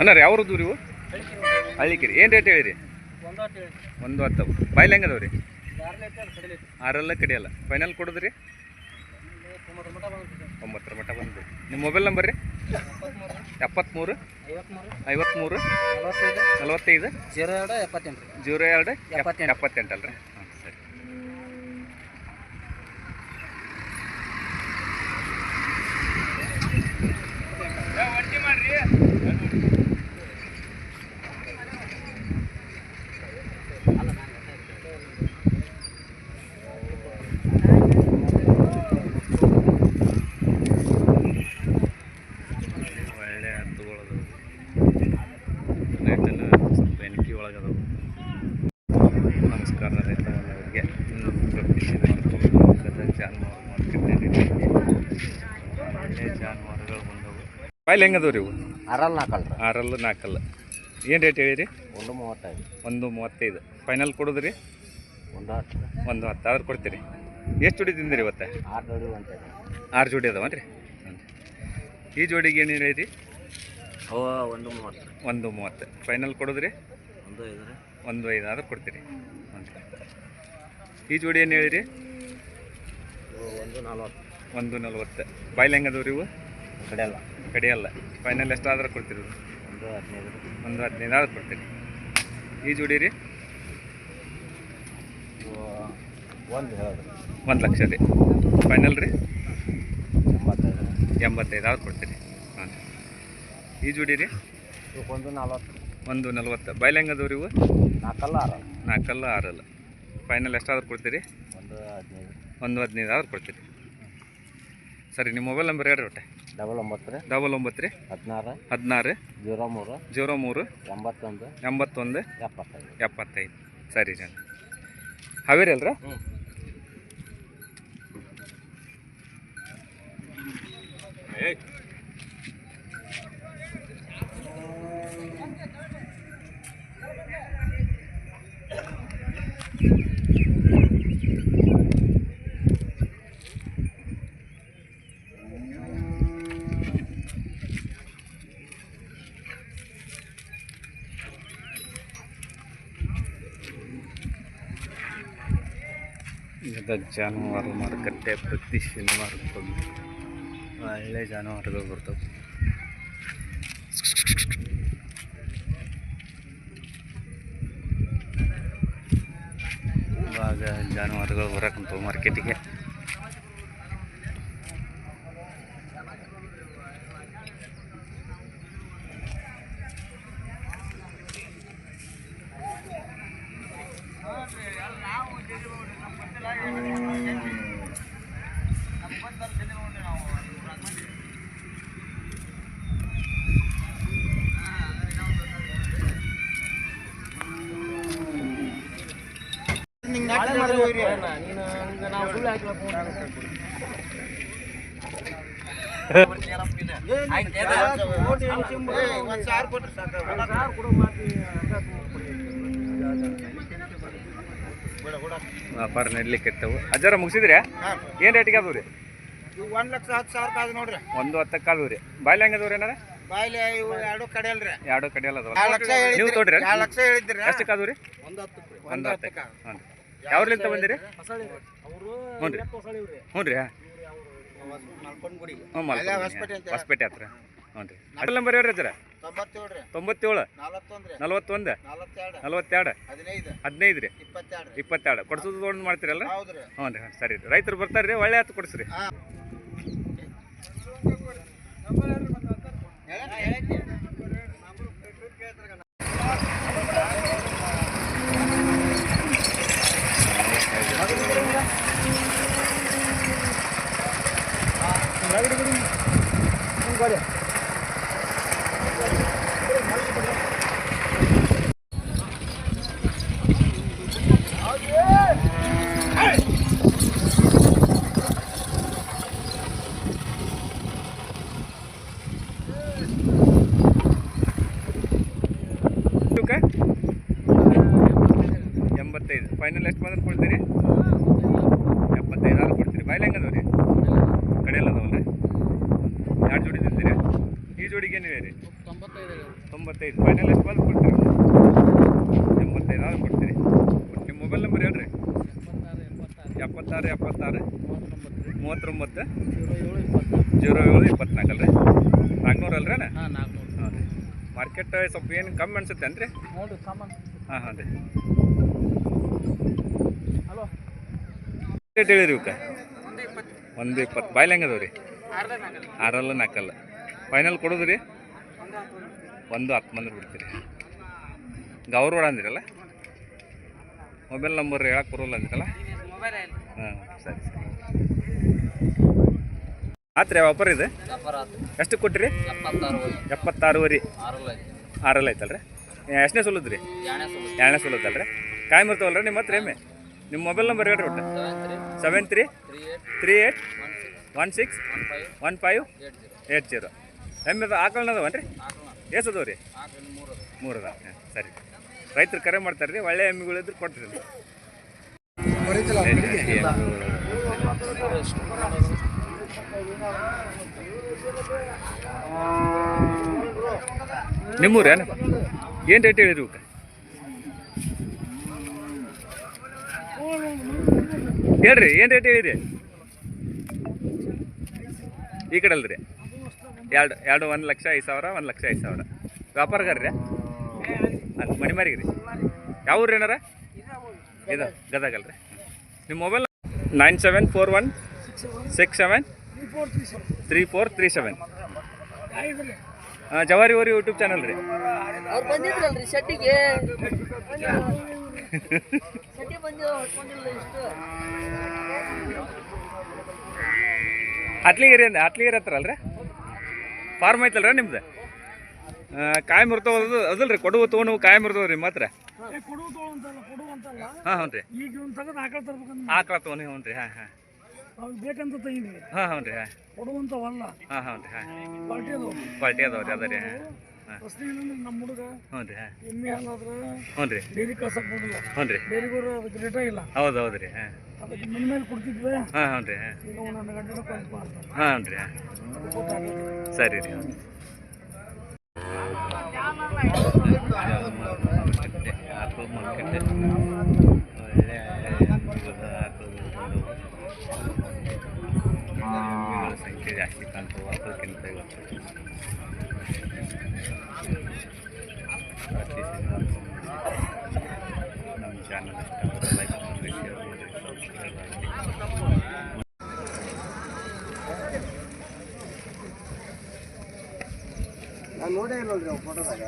ಅನ್ನಾರ ಯಾವ ದೂರ ಇವು ಹಳ್ಳಿಕಿರಿ. ಏನು ರೇಟ್ ಹೇಳಿರಿ? ಒಂದು ಹತ್ತು. ಬಾಯ್ಲಿ ಹೆಂಗೆ ಅದಾವೆ ರೀ ಆರಲ್ಲ ಕಡಿಯಲ್ಲ. ಫೈನಲ್ ಕೊಡೋದ್ರಿ? ಒಂಬತ್ತರ ಮಟ್ಟ ಬಂದ್ರಿ ನಿಮ್ಮ ಮೊಬೈಲ್ ನಂಬರ್ ರೀ? ಎಪ್ಪತ್ತ್ಮೂರು ಐವತ್ತ್ಮೂರು ನಲವತ್ತೈದು. ಜೀರೋ ಎರಡು ಎಪ್ಪತ್ತೆಂಟು. ಜೀರೋ ಎರಡು ಎಪ್ಪತ್ತೆಂಟು. ಎಪ್ಪತ್ತೆಂಟು ಅಲ್ರಿ ಹಾಂ ಸರಿ ಒಳ್ಳೆ ಒಳ್ಳೆ ಜಾನುವಾರುಗಳು ಬಂದವು ಬಾಯ್ಲಿ ಹೆಂಗದವು ರೀ ಇವು? ಆರಲ್ಲ ನಾಲ್ಕಲ್ರಿ ಆರಲ್ಲು ನಾಲ್ಕಲ್ಲ ಏನು ರೇಟ್ ಹೇಳಿರಿ? ಒಂದು ಮೂವತ್ತೈದು. ಒಂದು ಮೂವತ್ತೈದು. ಫೈನಲ್ ಕೊಡೋದ್ರಿ? ಒಂದು ಹತ್ತು ಒಂದು ಹತ್ತು. ಆದ್ರೆ ಕೊಡ್ತೀರಿ. ಎಷ್ಟು ಜೋಡಿ ತಿಂದಿರಿ ಇವತ್ತೆ? ಆರು ಜೋಡಿ ಅಂತ ಆರು ಜೋಡಿ ಅದಾವನ್ ರೀ ಈ ಜೋಡಿಗೆ ಏನು ಹೇಳಿರಿ ಅವ ಒಂದು ಮೂವತ್ತು ಒಂದು ಮೂವತ್ತು. ಫೈನಲ್ ಕೊಡೋದ್ರಿ? ಒಂದು ಐದು ರೀ. ಒಂದು ಐದು. ಆದ್ರೆ ಕೊಡ್ತೀರಿ. ಈ ಜೋಡಿ ಏನು ಹೇಳಿರಿ ಒಂದು ನಲ್ವತ್ತು. ಒಂದು ನಲ್ವತ್ತು. ಬಾಯ್ಲಿ ಹೆಂಗದವು ರೀ ಇವು? ಕಡೆಯಲ್ಲ ಕಡೆಯಲ್ಲ ಫೈನಲ್ ಎಷ್ಟಾದ್ರೆ ಕೊಡ್ತೀರಿ? ಒಂದು ಹದಿನೈದು. ಒಂದು ಹದಿನೈದು ಆದ್ರೆ ಕೊಡ್ತೀರಿ. ಈ ಜೋಡಿ ರೀ? ಒಂದು ಒಂದು ಲಕ್ಷ ರೀ. ಫೈನಲ್ ರೀ? ಎಂಬತ್ತೈದು. ಎಂಬತ್ತೈದು ಆದ್ರೆ ಕೊಡ್ತೀರಿ. ಹಾಂ. ಈ ಜೋಡಿ ರೀ? ಒಂದು ನಲ್ವತ್ತು. ಒಂದು ನಲ್ವತ್ತು. ಬಾಯ್ಲ್ ಹೆಂಗದವು ರೀ ಇವು? ನಾಲ್ಕಲ್ಲ ಆರಲ್ಲ. ನಾಲ್ಕಲ್ಲ ಆರಲ್ಲ. ಫೈನಲ್ ಎಷ್ಟಾದರೂ ಕೊಡ್ತೀರಿ? ಒಂದು ಹದಿನೈದು. ಒಂದು ಹದಿನೈದು ಆದ್ರೆ ಕೊಡ್ತೀರಿ. ಸರಿ ನಿಮ್ಮ ಮೊಬೈಲ್ ನಂಬರ್ ಹೇಳ್ರಿ ಒಟ್ಟೆ. ಡಬಲ್ ಒಂಬತ್ತು ರೀ. ಡಬಲ್ ಒಂಬತ್ತು ರೀ. ಹದಿನಾರು. ಹದಿನಾರು. ಜೀರೋ ಮೂರು. ಜೀರೋ ಮೂರು. ಎಂಬತ್ತೊಂದು. ಎಂಬತ್ತೊಂದು. ಎಪ್ಪತ್ತೈದು. ಎಪ್ಪತ್ತೈದು. ಸರಿ ಜನ. ಹಾವೇರಿ ಅಲ್ರ? ಹ್ಞೂ ಗದಗ ಜಾನುವಾರು ಮಾರುಕಟ್ಟೆ ಪ್ರತಿ ಶನಿವಾರ ಒಳ್ಳೆ ಜಾನುವಾರುಗಳು ಬರ್ತವೆ. ಇವಾಗ ಜಾನುವಾರುಗಳು ಬರಕಂತವು ಮಾರ್ಕೆಟಿಗೆ. ವ್ಯಾಪಾರ ನಡ್ಲಿಕ್ಕೆ ಇರ್ತವು ಅಜ್ಜಾರ ಮುಗಿಸಿದ್ರೆ? ಏನು ರೇಟಿಗೆ ಅದಾವ ರೀ ಒಂದ್ ಲಕ್ಷ ಹತ್ತು ಸಾವಿರ ಕಾದು ನೋಡ್ರಿ. ಒಂದು ಹತ್ತಕ್ಕೆ ಅದಾವ ರೀ ಬಾಯ್ಲೆ ಹೆಂಗೆ ಅದಾವ ರೀ ಏನಾರ ಬಾಯ್ಲೆ ಇವು ಎರಡು ಕಡೆ ಅಲ್ರಿ. ಎರಡು ಕಡೆ ಅದಾವ ಎರಡು ಲಕ್ಷ ನೀವು ಲಕ್ಷ ಹೇಳಿದ್ರಿ. ಎಷ್ಟಕ್ಕೆ ಅದಾವ ರೀ ಒಂದು ಹತ್ತು ಒಂದು ಹತ್ತಕ್ಕೆ. ಹ್ಞೂ ರೀ ಯಾವ್ರಲಿಂದ ಬಂದಿರಿ? ಅವರು. ಹ್ಞೂ ರೀ ಹ್ಞೂ ರೀ ಹ್ಞೂ ಹೊಸಪೇಟೆ ಹತ್ರ. ಹ್ಞೂ ರೀ ಮೊಬೈಲ್ ನಂಬರ್ ಹೇಳ್ರಿ ಅದರ ತೊಂಬತ್ತೇಳು ನಲವತ್ತೊಂದು. ನಲವತ್ತೆರಡು. ಹದಿನೈದು. ಹದಿನೈದು ರೀ. ಇಪ್ಪತ್ತೆರಡು ಕೊಡಿಸೋದು ಇಪ್ಪತ್ತೆರಡು. ಕೊಡ್ಸೋದು ತೊಗೊಂಡು ಮಾಡ್ತೀರಲ್ಲ? ಹ್ಞೂ ರೀ. ಸರಿ ರೀ. ರೈತರು ಬರ್ತಾರೆ ರೀ ಒಳ್ಳೆ ಹತ್ತು ಕೊಡಿಸ್ರಿ. ಹಾ. говоря. ಜೀರೋ ಏಳು ಇಪ್ಪತ್ನಾಲ್ಕು. ಅಲ್ರಿ ನಾಲ್ಕುನೂರು ಅಲ್ರಿ ಹಾಂ ರೀ. ಮಾರ್ಕೆಟ್ ಸ್ವಲ್ಪ ಏನು ಕಮ್ಮಿ ಅನ್ಸುತ್ತೆ ಅನ್ರಿ ನೋಡಿರಿ ಸಾಮಾನು. ಹಾಂ ಹಾಂ ರೀ. ಹಲೋ. ರೇಟ್ ಹೇಳಿರಿ ಇವಕ್ಕೆ? ಒಂದು ಇಪ್ಪತ್ತು. ಬಾಯ್ಲಿ ಹೆಂಗೆ ಅದಾವೆ ರೀ ಆರಲ್ಲ ನಾಲ್ಕಲ್ಲ ಫೈನಲ್ ಕೊಡೋದು ರೀ ಒಂದು ಹತ್ತು ಮಂದಿ ಬಿಡ್ತೀರಿ. ಗೌರ್ ರೋಡ್ ಅಂದಿರಲ್ಲ? ಮೊಬೈಲ್ ನಂಬರ್ ಹೇಳಕ್ಕೆ ಬರೋಲ್ಲ ಅಂದಿರಲ್ಲ? ಹಾಂ ಸರಿ ಸರಿ. ಆತ್ರಿ ವ್ಯಾಪಾರ ಇದೆ? ಎಷ್ಟು ಕೊಟ್ಟಿರಿ? ಎಪ್ಪತ್ತಾರೂವರಿ. ಆರಲ್ಲ ಆರಲ್ಲ ಐತಲ್ರಿ ಎಷ್ಟನೇ ಸೊಲ್ಲದ್ರಿ ಯಾಣೆ ಎರಡನೇ ಸೊಲ್ಲದಲ್ರಿ ಕಾಯಂ ಇರ್ತಾವಲ್ರಿ ನಿಮ್ಮ ಹತ್ರ ಎಮ್ಮೆ? ನಿಮ್ಮ ಮೊಬೈಲ್ ನಂಬರ್ ಹೇಳ್ರಿ ಒಟ್ಟು. Seven three three eight one six one five eight zero. ಎಮ್ಮೆ ಆಕಳನ್ನ ಅದಾವನ್ರಿ ಆಕಳ ಎಷ್ಟು ಅದಾವ ರೀ? ಮೂರದ. ಮೂರು ಅದ ಅದಾವ ಹಾಂ ಸರಿ ರೈತರು ಕರೆ ಮಾಡ್ತಾರೆ ರೀ ಒಳ್ಳೆ ಎಮ್ಮೆಗಳಿದ್ರೆ ಕೊಡ್ತೀರಿ? ನಿಮ್ಮೂರೇನು ಏನು ರೇಟ್ ಹೇಳಿದ್ರು ಹೇಳ್ರಿ, ಏನು ರೇಟ್ ಹೇಳಿರಿ ಈ ಕಡೆ ಅಲ್ರಿ. ಎರಡು ಎರಡು ಒಂದು ಲಕ್ಷ, ಐದು ಸಾವಿರ, ಒಂದು ಲಕ್ಷ, ಐದು ಸಾವಿರ. ವ್ಯಾಪಾರಗಾರ್ರಿ? ಅದು ಮಣಿಮಾರಿಗೆ ರೀ ಯಾವ ಊರು ಏನಾರ? ಇದು ಗದಗಲ್ರಿ. ನಿಮ್ಮ mobile nine seven four one six seven three four three seven. ಜವಾರಿ ಓರಿ ಯೂಟ್ಯೂಬ್ ಚಾನಲ್ ರೀ. ಅವ್ರು ಬಂದಿದ್ರಲ್ರಿ ಅಂದ್ರೆ ಶೆಟ್ಟಿ ಬಂದಿರೋ ಹೊಟ್ಕೊಂಡಿಲ್ಲ ಇಷ್ಟು. ಹತ್ಲಿಗಿರಿ ಅಂದ ಹತ್ಲಿಗಿರಿ ಹತ್ರಲ್ರಿ ಫಾರ್ಮ್ ಐತಲ್ರ ನಿಮ್ದು? ಕಾಯಿ ಇರ್ತಾವ ಅದು ಅದಲ್ರಿ ಕೊಡುವ ತೊಗೊಂಡು ಕಾಯಿ ಇರ್ತಾವ ರೀ ಮಾತ್ರ. ಕೊಡು ಅಂತಲ್ಲ ಕೊಡು ಅಂತಲ್ಲ. ಹಾಂ ಹ್ಞೂ ರೀ. ಆಕಳ ತೊಗೊಂಡು ಹ್ಞೂ ರೀ ಹಾಂ ಹಾಂ. ಅವ್ರು ಬೇಕಂತ ತೆಗಿದ್ರಿ ಹಾಂ ಹ್ಞೂ ರೀ ಹಾಂ. ಕೊಡುವಂತವಲ್ಲ ಹಾಂ ಹ್ಞೂ ರೀ ಹಾಂ. ಪಾರ್ಟಿ ಅದು ಕ್ವಾಲಿಟಿ ಅದಾವ ರೀ ಅದ ರೀ ಏನಂದ್ರೆ ನಮ್ಮ ಹುಡುಗ ಹ್ಞೂ ರೀ ಹಾಂ. ಎಮ್ಮೆ ಹಾಲಾದ್ರೆ ಹ್ಞೂ ರೀ. ಡೈರಿ ಕಳ್ಸಕ್ ಬರೋದಿಲ್ಲ ಹ್ಞೂ ರೀ. ಡೈರಿಗೋರು ಅದಕ್ಕೆ ರೇಟ ಇಲ್ಲ. ಹೌದು ಹೌದು ರೀ ಹಾಂ. ಅದಕ್ಕೆ ಮನೆ ಮೇಲೆ ಕೊಡ್ತಿದ್ವಿ. ಹಾಂ ಹ್ಞೂ ರೀ ಹಾಂ. ಈಗ ಒಂದೊಂದು ಗಂಟೆ ಕಳ್ಸಿ ಮಾಡ್ತಾರೆ. ಹಾಂ ರೀ ಹಾಂ. ಸರಿ ರೀ ಸಂಖ್ಯೆ ಜಾಸ್ತಿ ಕಾಣ್ತವೆ ಅದಕ್ಕಿಂತ ಇವತ್ತು ಪ್ರತಿ ಶನಿವಾರ ನಮ್ಮ ಚಾನಲ್ ಇಷ್ಟ ಲೈಕ್ ಮಾಡಿ ಶೇರ್ ಮಾಡಿ ಸಬ್ಸ್ಕ್ರೈಬ್ ಮಾಡಿ ನಾನು ನೋಡೇ ಇಲ್ಲಲ್ರಿ ಅವ್ರ ಫೋಟೋದಾಗ